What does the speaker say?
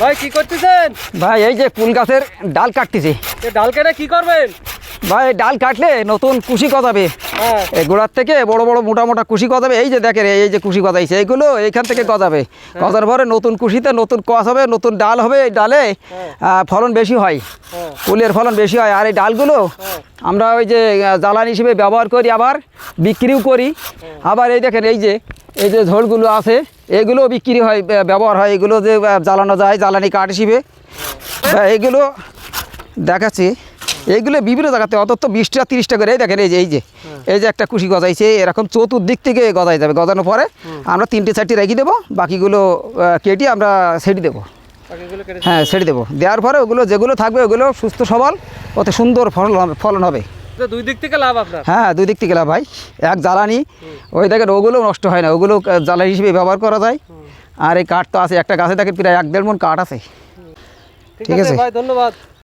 ভাই কি করতেছেন? ভাই এই যে কুল গাছের ডাল কাটতেছি। ডাল কেটে কি করবেন? ভাই ডাল কাটলে নতুন কুশি গজাবে। হ্যাঁ। এই গোড়ার থেকে বড় বড় মোটা মোটা কুশি গজাবে। এই যে দেখেন এই যে কুশি গজাইছে এইগুলো এইখান থেকে গজাবে। গজার পরে নতুন কুশিতে নতুন কস হবে নতুন ডাল হবে এই ডালে ফলন বেশি হয়। হ্যাঁ। কুলের ফলন বেশি হয়। আর এই ডালগুলো আমরা ওই যে জ্বালানি হিসেবে ব্যবহার করি আবার বিক্রিও করি। আবার এই দেখেন এই যে এই যে ঝোলগুলো আছে এগুলো বিক্রি হয় ব্যবহার হয়। এগুলো যে জ্বালানো যায় জ্বালানি কাঠ হিসেবে। আহ, এইগুলো দেখাচ্ছি। এইগুলো বিভিন্ন জায়গাতে অন্তত বিশটা তিরিশটা করে। এই দেখেন এই যে এই যে। এই যে একটা কুশি গজাইছে এরকম চতুর্দিক থেকে গজাই যাবে। গজানোর পরে আমরা তিনটে চারটে রেখে দেবো। বাকিগুলো কেটে আমরা সেটি দেবো। হ্যাঁ ছেড়ে দেবো। দেওয়ার পরে ওগুলো যেগুলো থাকবে ওগুলো সুস্থ সবল অত সুন্দর ফলন হবে- ফলন হবে। তো দুই দিক থেকে লাভ আপনার? হ্যাঁ দুই দিক থেকে লাভ ভাই। এক জ্বালানি ওই দেখেন ওগুলো নষ্ট হয় না ওগুলো জ্বালানি হিসেবে ব্যবহার করা যায়। আর এই কাঠ তো আছে একটা গাছে দেখেন প্রায় এক দেড় মন কাঠ আছে। ঠিক আছে। ভাই ধন্যবাদ।